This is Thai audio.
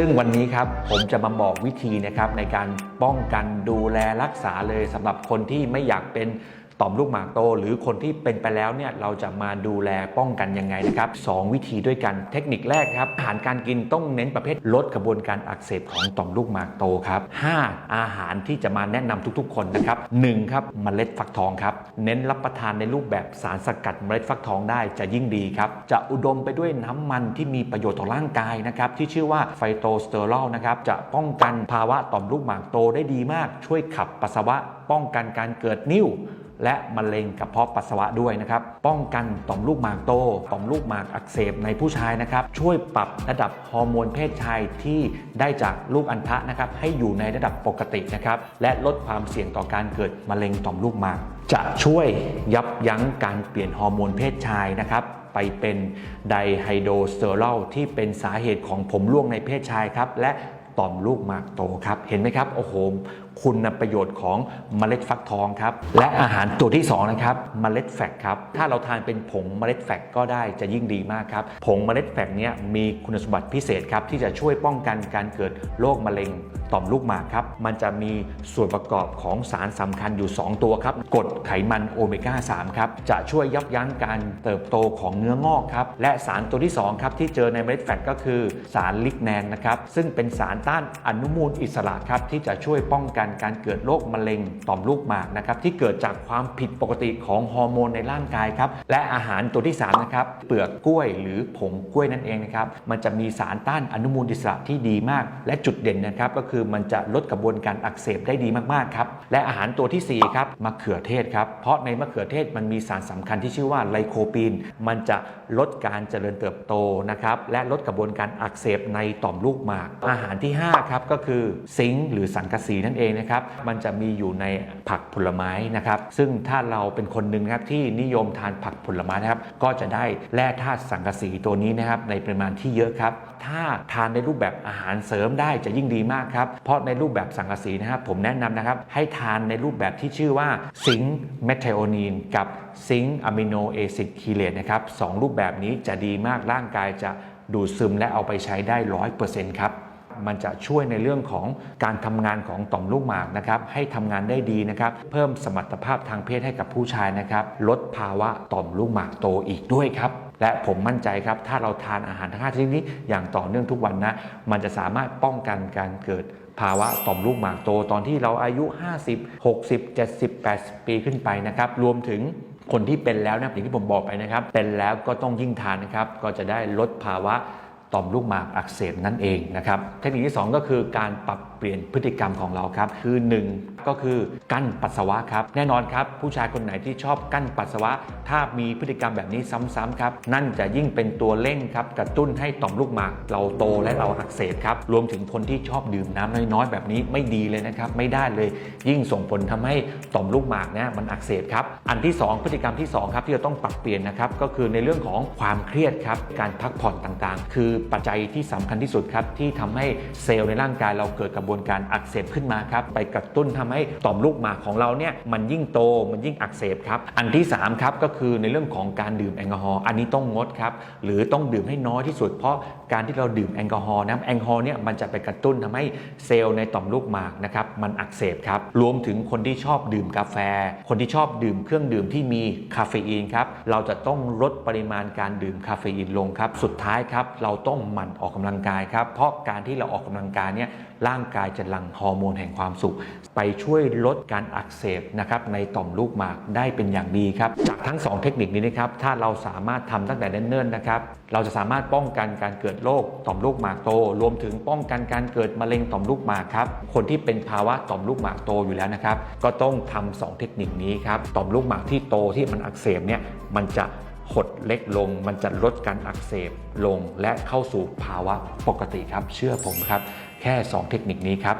ซึ่งวันนี้ครับผมจะมาบอกวิธีนะครับในการป้องกันดูแลรักษาเลยสำหรับคนที่ไม่อยากเป็น ต่อมลูกหมากโต หรือคนที่เป็นไปแล้วเนี่ยเราจะมาดูแลป้องกันยังไงนะครับสองวิธีด้วยกันเทคนิคแรกครับอาหารการกินต้องเน้นประเภทลดกระบวนการอักเสบของต่อมลูกหมากโตครับห้าอาหารที่จะมาแนะนำทุกๆ คนนะครับหนึ่งครับเมล็ดฟักทองครับเน้นรับประทานในรูปแบบสารสกัดเมล็ดฟักทองได้จะยิ่งดีครับจะอุดมไปด้วยน้ำมันที่มีประโยชน์ต่อร่างกายนะครับที่ชื่อว่าไฟโตสเตอรอลนะครับจะป้องกันภาวะต่อมลูกหมากโตได้ดีมาก ช่วยขับปัสสาวะป้องกันการเกิดนิ่ว และมะเร็งกระเพาะปัสสาวะด้วยนะครับ ป้องกันต่อมลูกหมากโต ต่อมลูกหมากอักเสบในผู้ชายนะครับ ช่วยปรับระดับฮอร์โมนเพศชายที่ได้จากลูกอัณฑะนะครับให้อยู่ในระดับปกตินะครับ และลดความเสี่ยงต่อการเกิดมะเร็งต่อมลูกหมาก จะช่วยยับยั้งการเปลี่ยนฮอร์โมนเพศชายนะครับไปเป็นไดไฮโดสเตอรอลที่เป็นสาเหตุของผมร่วงในเพศชายครับ และ ต่อมลูกหมากโตครับ เห็นไหมครับ โอ้โห คุณประโยชน์ของเมล็ดฟักทองครับ และอาหารตัวที่2นะครับ เมล็ดแฟกครับ ถ้าเราทานเป็นผงเมล็ดแฟกก็ได้จะยิ่งดีมากครับ ผงเมล็ดแฟกเนี้ยมีคุณสมบัติพิเศษครับที่จะช่วยป้องกันการเกิดโรคมะเร็ง ต่อมลูกหมากครับ มันจะมีส่วนประกอบของสารสำคัญอยู่ 2 ตัวครับกรดไขมันโอเมก้า 3 ครับ จะช่วยยับยั้งการเติบโตของเนื้องอกครับ และสารตัวที่ 2 ครับ ที่เจอในเมล็ดแฟกก็คือสารลิกแนนนะครับ ซึ่งเป็นสารต้านอนุมูลอิสระครับ ที่จะช่วยป้องกันการเกิดโรคมะเร็งต่อมลูกหมากนะครับ ที่เกิดจากความผิดปกติของฮอร์โมนในร่างกายครับ และอาหารตัวที่ 3 นะครับ เปลือกกล้วยหรือผงกล้วยนั่นเองนะครับ มันจะมีสารต้านอนุมูลอิสระที่ดีมาก และจุดเด่นนะครับก็คือมันจะลดกระบวนการอักเสบได้ดีมากๆครับและอาหารตัวทีสี่4ครับมะเขือเทศครับเพราะในมะเขือเทศมันมีสารสำคัญที่ชื่อว่าไลโคปีน มันจะลดการเจริญเติบโตนะครับและลดกระบวนการอักเสบในต่อมลูกหมาก อาหารที่5ครับก็คือซิงค์หรือสังกะสีนั่นเองนะครับมันจะมีอยู่ในผักผลไม้นะครับซึ่งถ้าเราเป็นคนหนึ่งครับที่นิยมทานผักผลไม้นะครับก็จะได้แร่ธาตุสังกะสีตัวนี้นะครับในปริมาณที่เยอะครับถ้าทานในรูปแบบอาหารเสริมได้จะยิ่งดีมากครับเพราะในรูปแบบสังกะสีนะครับผมแนะนำนะครับให้ทานในรูปแบบที่ชื่อว่าซิงค์เมทไทโอนีนกับซิงค์อะมิโนเอซิดคีเลตนะครับสองรูปแบบนี้จะดีมากร่างกายจะดูดซึมและเอาไปใช้ได้ร้อยเปอร์เซ็นต์ครับมันจะช่วยในเรื่องของการทำงานของต่อมลูกหมากนะครับให้ทำงานได้ดีนะครับ เพิ่มสมรรถภาพทางเพศให้กับผู้ชายนะครับ ลดภาวะต่อมลูกหมากโตอีกด้วยครับ และผมมั่นใจครับ ถ้าเราทานอาหารทั้งห้าชนิดนี้อย่างต่อเนื่องทุกวันนะ มันจะสามารถป้องกันการเกิดภาวะต่อมลูกหมากโตตอนที่เราอายุ 50 60 70 80 ปีขึ้นไปนะครับ รวมถึงคนที่เป็นแล้วนะอย่างที่ผมบอกไปนะครับ เป็นแล้วก็ต้องยิ่งทานนะครับ ก็จะได้ลดภาวะ ต่อมลูกหมากอักเสบนั่นเองนะครับเทคนิคที่ 2 ก็คือการปรับเปลี่ยนพฤติกรรมของเราครับ คือ 1 ก็คือกั้นปัสสาวะครับ แน่นอนครับ ผู้ชายคนไหนที่ชอบกั้นปัสสาวะ ถ้ามีพฤติกรรมแบบนี้ซ้ำๆครับ นั่นจะยิ่งเป็นตัวเร่งครับกระตุ้นให้ต่อมลูกหมาก เราโตและเราอักเสบครับ รวมถึงคนที่ชอบดื่มน้ำน้อยๆแบบนี้ไม่ดีเลยนะครับไม่ได้เลย ยิ่งส่งผลทำให้ต่อมลูกหมากเนี่ยมันอักเสบครับอันที่ 2 พฤติกรรมที่2ครับที่เราต้องปรับเปลี่ยนนะครับก็คือในเรื่องของความเครียดครับการพักผ่อนต่างๆ คือปัจจัยที่สำคัญที่สุดครับที่ทำให้เซลล์ในร่างกายเราเกิดกระบวนการอักเสบขึ้นมาครับไปกระตุ้นทำให้ต่อมลูกหมากของเราเนี่ยมันยิ่งโตมันยิ่งอักเสบครับอันที่3ครับก็คือในเรื่องของการดื่มแอลกอฮอล์อันนี้ต้องงดครับหรือต้องดื่มให้น้อยที่สุด เพราะการที่เราดื่มแอลกอฮอล์นะแอลกอฮอล์เนี่ยมันจะไปกระตุ้นทำให้เซลล์ในต่อมลูกหมากนะครับมันอักเสบครับรวมถึงคนที่ชอบดื่มกาแฟ คนที่ชอบดื่มเครื่องดื่มที่มีคาเฟอีนครับเราจะต้องลดปริมาณการดื่มคาเฟอีนลงครับสุดท้ายครับเราต้องหมั่นออกกำลังกายครับ เพราะการที่เราออกกำลังกายเนี่ยร่างกายจะหลั่งฮอร์โมนแห่งความสุข ไปช่วยลดการอักเสบนะครับในต่อมลูกหมากได้เป็นอย่างดีครับ จากทั้ง 2 เทคนิคนี้นะครับถ้าเราสามารถทำตั้งแต่เนิ่นๆนะครับเราจะสามารถป้องกันการเกิดโรคต่อมลูกหมากโต รวมถึงป้องกันการเกิดมะเร็งต่อมลูกหมากครับคนที่เป็นภาวะต่อมลูกหมากโตอยู่แล้วนะครับก็ต้องทำสองเทคนิคนี้ครับต่อมลูกหมากที่โตที่มันอักเสบเนี่ยมันจะ หดเล็กลง มันจะลดการอักเสบลงและเข้าสู่ภาวะปกติครับ เชื่อผมครับ แค่ 2 เทคนิคนี้ครับ